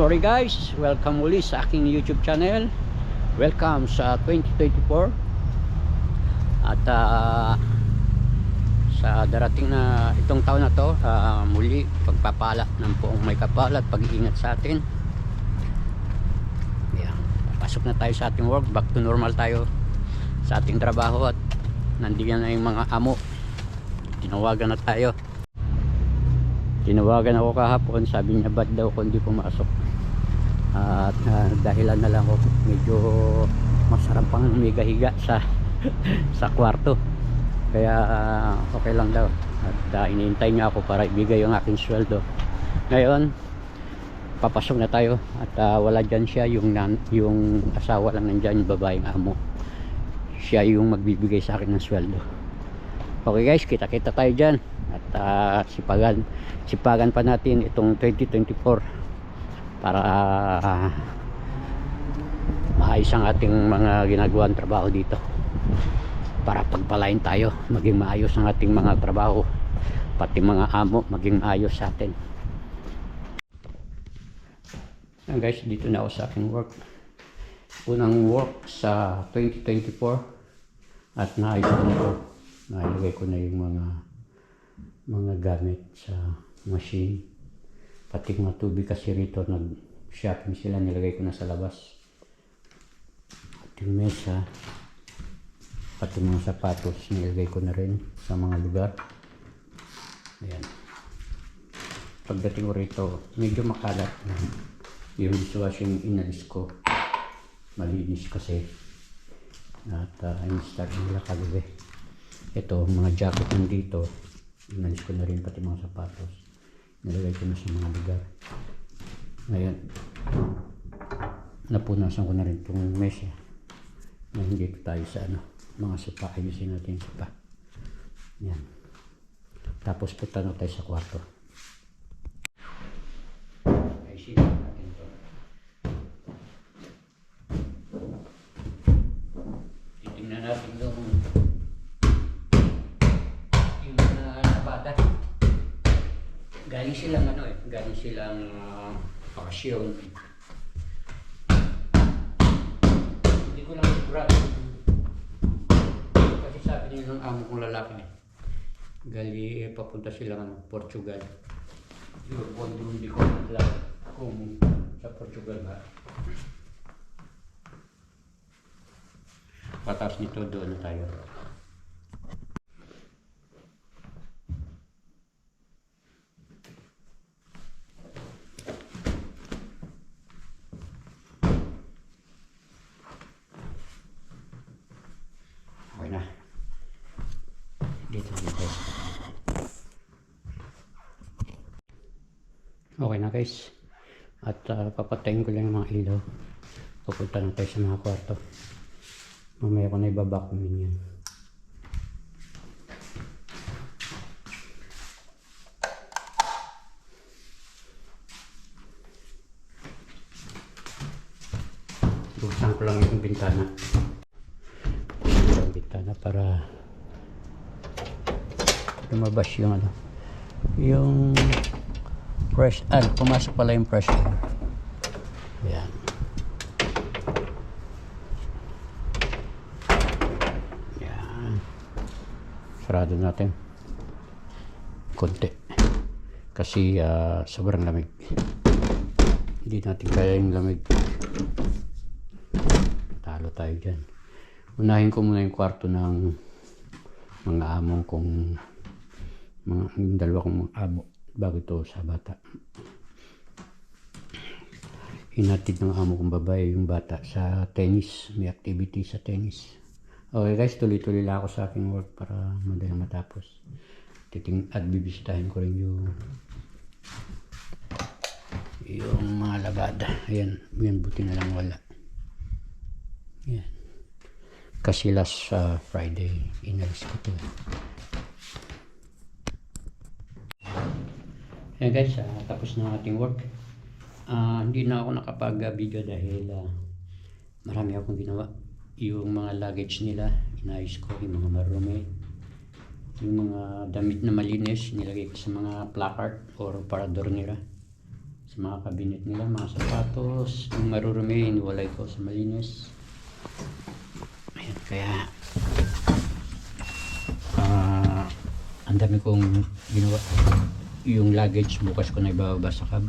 morning guys, welcome muli sa aking YouTube channel. Welcome sa 2024 At ah, sa darating na itong taon na to ah, Muli pagpapala ng poong may kapal at pag-iingat sa atin. Ayan, Pasok na tayo sa ating work, back to normal tayo sa ating trabaho At nandiyan na yung mga amo. Tinawagan na tayo. Tinawagan ako kahapon, sabi niya ba't daw ako hindi pumasok. At ah, dahilan na lang ako, medyo masarap pang humiga-higa sa sa kwarto. Kaya ah, okay lang daw. At uh, iniintay niya ako para ibigay yung aking sweldo. Ngayon, papasok na tayo at ah, wala dyan siya yung, nan, yung asawa lang nandyan, yung babaeng amo. Siya yung magbibigay sa akin ng sweldo. Okay guys, kita-kita tayo dyan. At ah, sipagan, sipagan pa natin itong 2024 para ah, maayos ang ating mga ginagawang trabaho dito. Para pagpalain tayo, maging maayos ang ating mga trabaho. Pati mga amo, maging maayos sa atin. Ayan guys, dito na ako sa aking work. Unang work sa 2024 at naayos ko na ito. Nailagay ko na yung mga mga gamit sa machine. Pati mga tubig kasi rito nag-shopping sila, nilagay ko na sa labas. At yung mesa, pati mga sapatos, nilagay ko na rin sa mga lugar. Ayan. Pagdating ko rito, medyo makalat na yung dishwashing inalis ko. Malinis kasi. At uh, in-start nila kagabi. Ito, mga jacket nandito, inalis ko na rin pati mga sapatos. Nilagay ko na sa mga lugar. Ngayon, napunasan ko na rin itong mesa. Ngayon dito tayo sa ano, mga sopa. Ayusin natin sopa. Yan. Tapos punta na tayo sa kwarto. Ayusin natin ito. Titingnan natin yung yung mga nabata. Galing silang ano eh, galing silang uh, bakasyon. Hindi ko lang sigurado. Kasi sabi niyo ng amo kong lalaki. Gali, eh, papunta silang ano, Portugal. Yun, kung hindi ko alam kung sa Portugal ba. Patas nito doon tayo. Okay na. Dito dito. Okay na guys. At uh, papatayin ko lang yung mga ilaw. Pupunta na tayo sa mga kwarto. Mamaya ko na ibabakumin yan. Buksan ko lang yung bintana ang bintana para lumabas yung ano yung fresh air pumasok pala yung fresh air. Yan. Yan. Sarado natin. Konti. Kasi ah, sobrang lamig. Hindi natin kaya yung lamig. Talo tayo dyan. Unahin ko muna yung kwarto ng mga among kong mga yung dalawa kong mga amo bago ito sa bata? Hinatid ng amo kong babae yung bata sa tennis. May activity sa tennis. Okay guys tuloy-tuloy lang ako sa aking work para madaling matapos. Titing at bibisitahin ko rin yung yung mga labada. Ayan yan buti na lang wala. Yan kasi last uh, Friday inalis ko to Ayan guys, ah, tapos na ating work. Ah, hindi na ako nakapag-video dahil ah, marami akong ginawa. Yung mga luggage nila, inayos ko, yung mga marumi. yung mga damit na malinis nilagay ko sa mga placard or parador nila sa mga cabinet nila mga sapatos yung marurumi iniwalay ko sa malinis ayan kaya ah ang dami kong ginawa yung luggage bukas ko na ibababa sa cab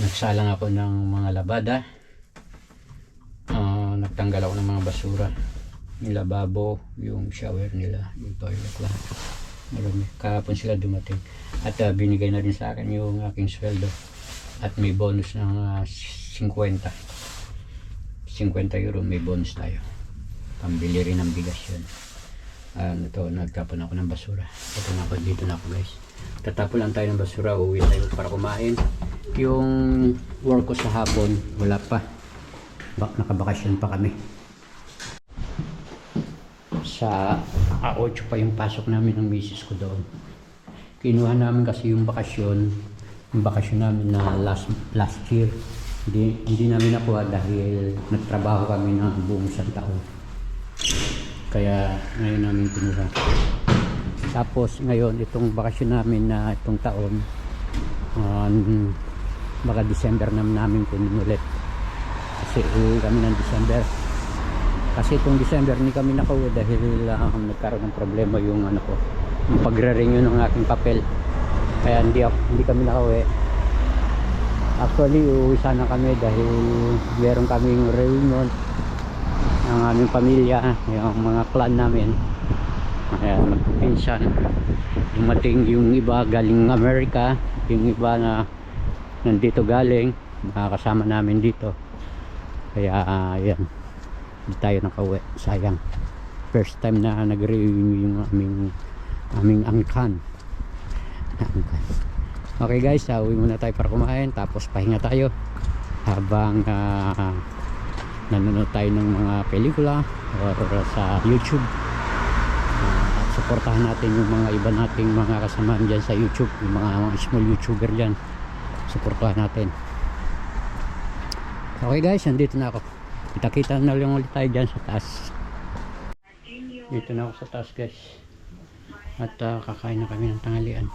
nagsalang ako ng mga labada Ah, nagtanggal ako ng mga basura yung lababo, yung shower nila, yung toilet lang. Marami. Kahapon sila dumating. At ah, binigay na rin sa akin yung aking sweldo. At may bonus ng ah, 50. 50 euro may bonus tayo. Pambili rin ng bigas yun. Ano to, nagtapon ako ng basura. Ito na ako, dito na ako guys. Tatapon lang tayo ng basura, uwi tayo para kumain. Yung work ko sa hapon, wala pa. Bak nakabakasyon pa kami sa A8 pa yung pasok namin ng misis ko doon. Kinuha namin kasi yung bakasyon, yung bakasyon namin na last last year. Hindi, hindi namin nakuha dahil nagtrabaho kami ng buong isang taon. Kaya ngayon namin kinuha. Tapos ngayon, itong bakasyon namin na itong taon, um, baka December naman namin kunin ulit. Kasi uwi kami ng December. Kasi itong December hindi kami nakauwi dahil um, nagkaroon ng problema yung ano ko, yung pagre-renew ng aking papel. Kaya hindi, ako, hindi kami nakauwi. Actually, uuwi sana kami dahil meron kaming reunion ng aming pamilya, yung mga clan namin. Kaya magpinsan. Dumating yung iba galing Amerika, yung iba na nandito galing, makakasama namin dito. Kaya, uh, yan hindi tayo nakauwi sayang first time na nag-renew yung aming aming angkan okay guys uh, uwi muna tayo para kumain tapos pahinga tayo habang uh, nanonood tayo ng mga pelikula or sa youtube. Uh, at supportahan natin yung mga iba nating mga kasamahan dyan sa youtube yung mga, small youtuber dyan. Supportahan natin. Okay guys nandito na ako. Kita-kita na lang ulit tayo dyan sa taas. Dito na ako sa taas guys. At uh, kakain na kami ng tanghalian.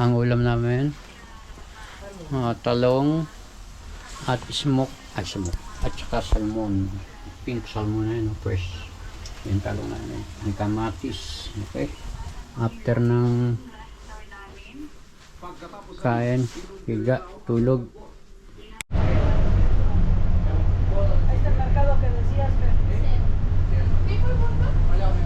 Ang ulam namin mga talong at smoke. Ay smoke at saka salmon. Pink salmon na yun fresh yung talong namin may kamatis okay. After ng kain higa tulog. Sa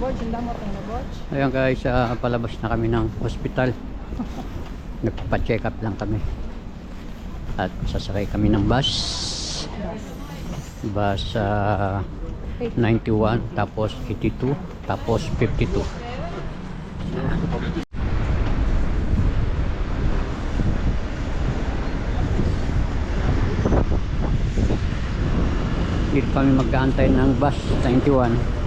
board, yung damot na board. Ayan guys, ah, palabas na kami ng hospital. Nagpa-check up lang kami. At sasakay kami ng bus. Bus ah, 91, tapos 82, tapos 52. Dito kami mag-aantay ng bus 91.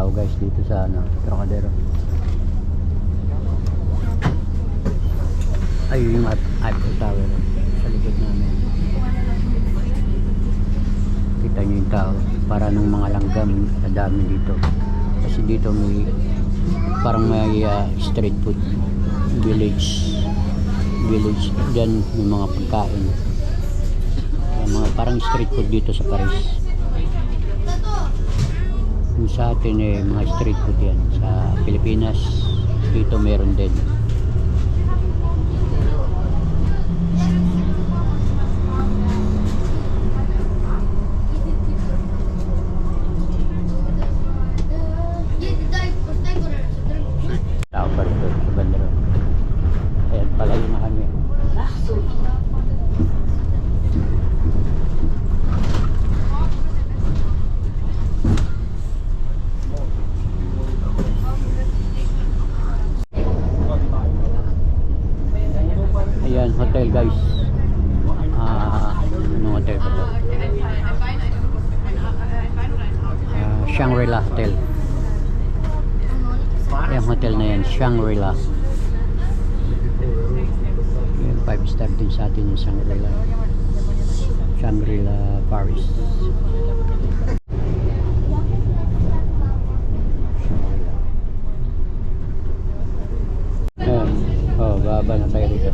Tao guys dito sa ano, Trocadero. Ayun yung Eiffel Tower sa likod namin. Kita nyo yung tao. Para nung mga langgam dami dito. Kasi dito may parang may ah, street food village village dyan may mga pagkain mga parang street food dito sa Paris sa atin eh mga street food yan. Sa Pilipinas dito meron din tao pa rin doon sa bandero ayan palayo na kami ayan hotel guys ah anong hotel ba to Ah, Shangri-La Hotel yung hotel na yan, Shangri-La. Yan, 5 star din sa atin yung Shangri-La. Shangri-La Paris. Oh, baba na tayo rito.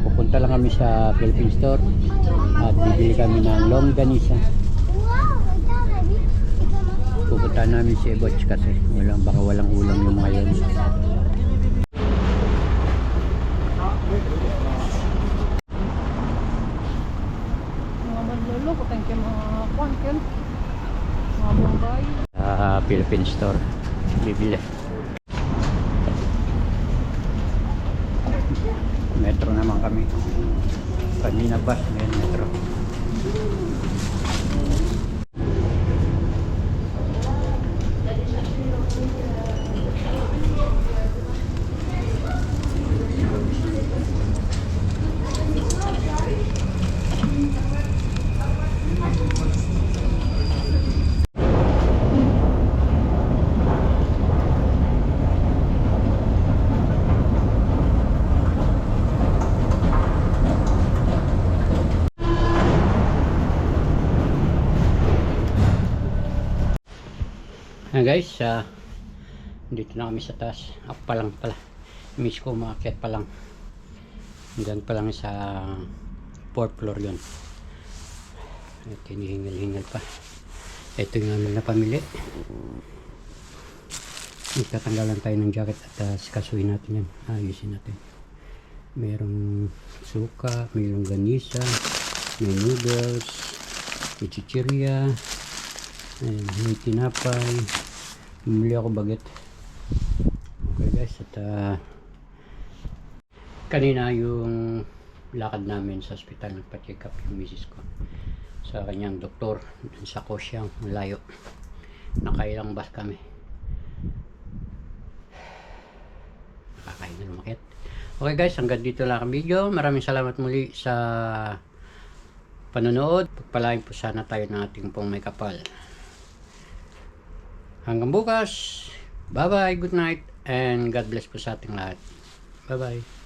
Pupunta lang kami sa Philippine Store at bibili kami ng longganisa. Pupunta namin si Eboch kasi walang baka walang ulam yung mga yun. Sa Philippine Store. Bibili. Metro naman kami. Kanina pa, ngayon metro. Ayan guys, ah, dito na kami sa taas. Ako pa lang pala. Miss ko umakyat pa lang. Hanggang pa lang sa 4th floor yun. At hinihingal-hingal pa. Ito yung namin na pamili. Tatanggalan tayo ng jacket at uh, sikasuhin natin yan. Ayusin natin. Merong suka, mayroong ganisa, may noodles, may chichirya, Ayan, may tinapay. Bumili ako baget. Okay guys, at ah, kanina yung lakad namin sa ospital nagpa-check up yung misis ko. Sa kanyang doktor sa Kosyang malayo. Nakailang bus kami. Nakakain na lumakit okay guys hanggang dito lang ang video. Maraming salamat muli sa panonood. Pagpalain po sana tayo ng ating pong may kapal Hanggang bukas. Bye-bye. Good night. And God bless po sa ating lahat. Bye-bye.